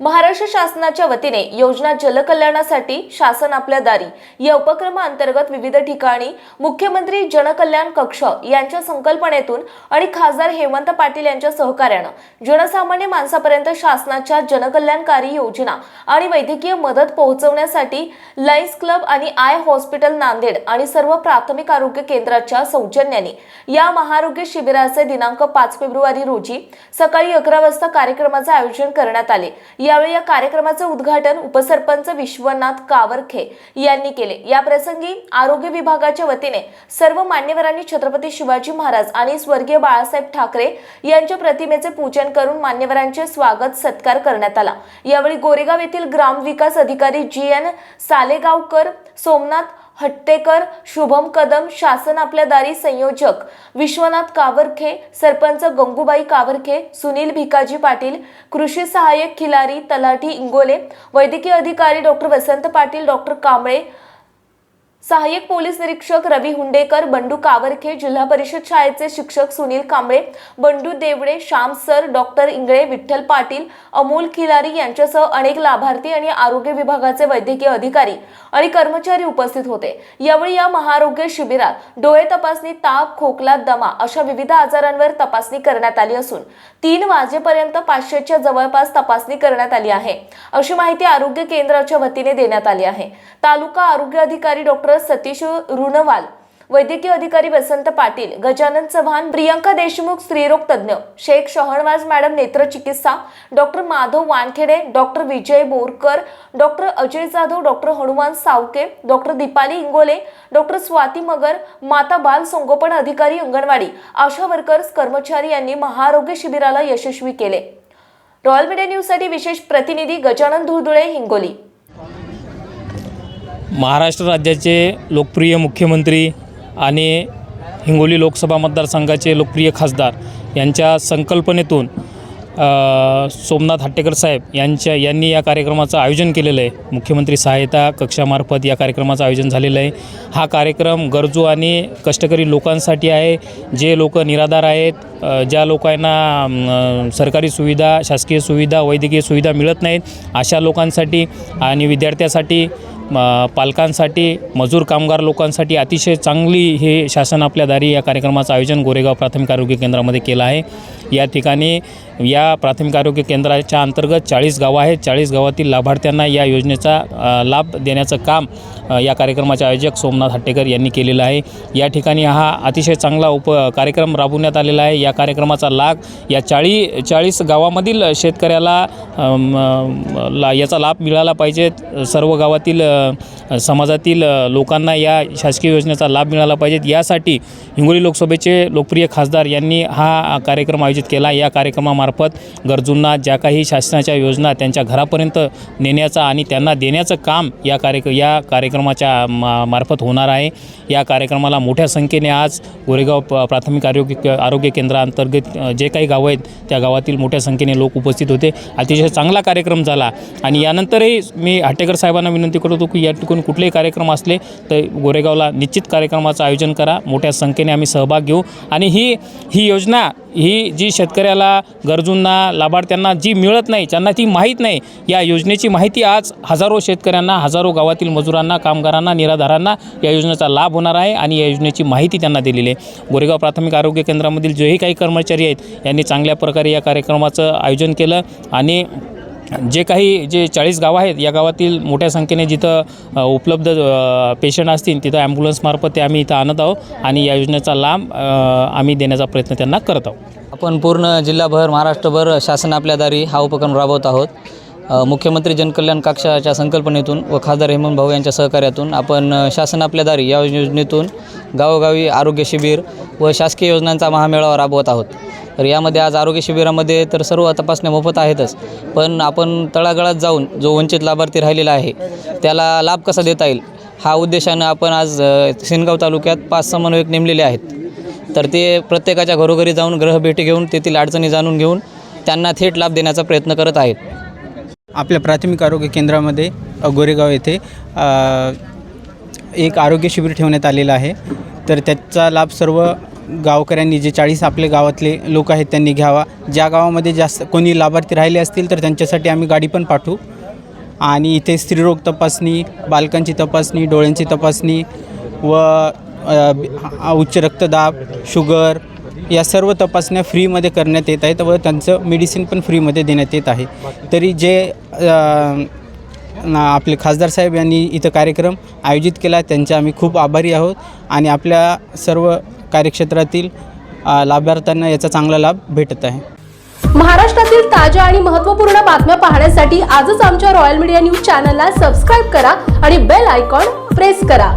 महाराष्ट्र शासनाच्या वतीने योजना जलकल्याणासाठी शासन आपल्या दारी. या उपक्रमाअंतर्गत विविध ठिकाणी मुख्यमंत्री जनकल्याण कक्ष यांच्या संकल्पनेतून आणि खासदार हेमंत पाटील यांच्या सहकार्यानं जनसामान्य माणसापर्यंत शासनाच्या जनकल्याणकारी योजना आणि वैद्यकीय मदत पोहोचवण्यासाठी लाईन्स क्लब आणि आय हॉस्पिटल नांदेड आणि सर्व प्राथमिक आरोग्य केंद्राच्या सौजन्याने या महाआरोग्य शिबिराचे दिनांक पाच फेब्रुवारी रोजी सकाळी अकरा वाजता कार्यक्रमाचे आयोजन करण्यात आले. यावेळी या कार्यक्रमाचे उद्घाटन उपसरपंच विश्वनाथ कावरखे यांनी केले. या प्रसंगी आरोग्य विभागाच्या वतीने सर्व मान्यवरांनी छत्रपती शिवाजी महाराज आणि स्वर्गीय बाळासाहेब ठाकरे यांच्या प्रतिमेचे पूजन करून मान्यवरांचे स्वागत सत्कार करण्यात आला. यावेळी गोरेगाव येथील ग्रामविकास अधिकारी जी एन सालेगावकर सोमनाथ हट्टेकर शुभम कदम शासन आपल्या दारी संयोजक विश्वनाथ कावरखे सरपंच गंगूबाई कावरखे सुनील भिकाजी पाटील कृषी सहाय्यक खिलारी तलाठी इंगोले वैद्यकीय अधिकारी डॉक्टर वसंत पाटील डॉक्टर कांबळे सहाय्यक पोलीस निरीक्षक रवी हुंडेकर बंडू कावरखे जिल्हा परिषद शाळेचे शिक्षक सुनील कांबळे बंडू देवडे श्याम सर डॉक्टर इंगळे विठ्ठल पाटील अमोल खिलारी यांच्यासह अनेक लाभार्थी आणि आरोग्य विभागाचे वैद्यकीय अधिकारी आणि कर्मचारी उपस्थित होते. यावेळी या महाआरोग्य शिबिरात डोळे तपासणी ताप खोकला दमा अशा विविध आजारांवर तपासणी करण्यात आली असून तीन वाजेपर्यंत पाचशेच्या जवळपास तपासणी करण्यात आली आहे. अशी माहिती आरोग्य केंद्राच्या वतीने देण्यात आली आहे. तालुका आरोग्य अधिकारी डॉक्टर सतीश रुणवाल वैद्यकीय अधिकारी वसंत पाटील गजानन चव्हाण प्रियंका देशमुख स्त्रीरोग तज्ज्ञ Shaikh Shahnawaz madam नेत्रचिकित्सा doctor Madhav Wankhede doctor Vijay Borkar doctor Ajay Jadhav doctor Hanuman Savke doctor Deepali Ingole doctor Swati Magar माता बाल संगोपन अधिकारी अंगणवाडी आशा वर्कर्स कर्मचारी यांनी महाआरोग्य शिबिराला यशस्वी केले. रॉयल मीडिया न्यूजसाठी विशेष प्रतिनिधी गजानन धुळदुळे हिंगोली. महाराष्ट्र राज्याचे लोकप्रिय मुख्यमंत्री आणि हिंगोली लोकसभा मतदारसंघाचे लोकप्रिय खासदार यांच्या संकल्पनेतून सोमनाथ हट्टेकर साहेब यांच्या यांनी या कार्यक्रमाचं आयोजन केलेलं आहे. मुख्यमंत्री सहायता कक्षामार्फत या कार्यक्रमाचं आयोजन झालेलं आहे. हा कार्यक्रम गरजू आणि कष्टकरी लोकांसाठी आहे. जे लोक निराधार आहेत ज्या लोकांना सरकारी सुविधा शासकीय सुविधा वैद्यकीय सुविधा मिळत नाहीत अशा लोकांसाठी आणि विद्यार्थ्यासाठी पालकांसाठी मजूर कामगार लोकांसाठी अतिशय चांगली हे शासन आपल्या दारी या कार्यक्रमाचं आयोजन गोरेगाव प्राथमिक आरोग्य केंद्रामध्ये केलं आहे. या ठिकाणी या प्राथमिक आरोग्य केंद्राच्या अंतर्गत चाळीस गावं आहेत. चाळीस गावातील लाभार्थ्यांना या योजनेचा लाभ देण्याचं काम या कार्यक्रमाचे आयोजक सोमनाथ हट्टेकर यांनी केलेलं आहे. या ठिकाणी हा अतिशय चांगला उप कार्यक्रम राबवण्यात आलेला आहे. या कार्यक्रमाचा लाभ या चाळी चाळीस गावामधील शेतकऱ्याला ला याचा लाभ मिळाला पाहिजे. सर्व गावातील समाजातील लोकांना या शासकीय योजनेचा लाभ मिळाला पाहिजेत. यासाठी हिंगोली लोकसभेचे लोकप्रिय खासदार यांनी हा कार्यक्रम आयोजित केला. या कार्यक्रमामार्फत गरजूंना ज्या काही शासनाच्या योजना त्यांच्या घरापर्यंत नेण्याचा आणि त्यांना देण्याचं काम या कार्यक या कार्यक्रमाच्या मा मार्फत होणार आहे. या कार्यक्रमाला मोठ्या संख्येने आज गोरेगाव प प्राथमिक आरोग्य आरोग्य केंद्राअंतर्गत जे काही गावं आहेत त्या गावातील मोठ्या संख्येने लोक उपस्थित होते. अतिशय चांगला कार्यक्रम झाला. आणि यानंतरही मी हाटेकर साहेबांना विनंती करतो की या ठिकाणी कुठलेही कार्यक्रम असले तर गोरेगावला निश्चित कार्यक्रमाचं आयोजन करा. मोठ्या संख्येने आम्ही सहभाग घेऊ. आणि ही ही योजना ही जी शेतकऱ्याला गरजूंना लाभार्थ्यांना जी मिळत नाही ज्यांना ती माहीत नाही या योजनेची माहिती आज हजारो शेतकऱ्यांना हजारो गावातील मजुरांना कामगारांना निराधारांना या योजनेचा लाभ होणार आहे आणि या योजनेची माहिती त्यांना दिलेली आहे. गोरेगाव प्राथमिक आरोग्य केंद्रामधील जेही काही कर्मचारी आहेत यांनी चांगल्या प्रकारे या कार्यक्रमाचं आयोजन केलं आणि जे काही जे चाळीस गावं आहेत या गावातील मोठ्या संख्येने जिथं उपलब्ध पेशंट असतील तिथं ॲम्ब्युलन्समार्फत ते आम्ही इथं आणत आहोत आणि या योजनेचा लाभ आम्ही देण्याचा प्रयत्न त्यांना करत आहोत. आपण पूर्ण जिल्हाभर महाराष्ट्रभर शासन आपल्या दारी हा उपक्रम राबवत आहोत. मुख्यमंत्री जनकल्याण कक्षाच्या संकल्पनेतून व खासदार हेमंत भाऊ यांच्या सहकार्यातून आपण शासन आपल्या दारी या योजनेतून गावोगावी आरोग्य शिबिर व शासकीय योजनांचा महामेळावा राबवत आहोत. तर यामध्ये आज आरोग्य शिबिरामध्ये तर सर्व तपासण्या मोफत आहेतच. पण आपण तळागाळात जाऊन जो वंचित लाभार्थी राहिलेला आहे त्याला लाभ कसा देता येईल? हा उद्देशानं आपण आज अ, तालुक्यात पाच समन्वयक नेमलेले आहेत. तर ते प्रत्येकाच्या घरोघरी जाऊन ग्रहभेटी घेऊन तेथील अडचणी जाणून घेऊन त्यांना थेट लाभ देण्याचा प्रयत्न करत आहेत. आपल्या प्राथमिक आरोग्य केंद्रामध्ये गोरेगाव येथे एक आरोग्य शिबिर ठेवण्यात आलेलं आहे. तर त्याचा लाभ सर्व गावकऱ्यांनी जे चाळीस आपले गावातले लोक आहेत त्यांनी घ्यावा. ज्या गावामध्ये जास्त कोणी लाभार्थी राहिले असतील तर त्यांच्यासाठी आम्ही गाडी पण पाठवू. आणि इथे स्त्रीरोग तपासणी बालकांची तपासणी डोळ्यांची तपासणी व उच्च रक्तदाब शुगर या सर्व तपासण्या फ्रीमध्ये करण्यात येत आहेत व त्यांचं मेडिसिन पण फ्रीमध्ये देण्यात येत आहे. तरी जे ना आपले खासदार साहेब यांनी इथं कार्यक्रम आयोजित केला त्यांचे आम्ही खूप आभारी आहोत. आणि आपल्या सर्व कार्यक्षेत्रातील लाभार्थ्यांना याचा चांगला लाभ भेटत आहे. महाराष्ट्रातील ताज्या आणि महत्त्वपूर्ण बातम्या पाहण्यासाठी आजच आमच्या रॉयल मीडिया न्यूज चॅनलला सबस्क्राईब करा आणि बेल आयकॉन प्रेस करा.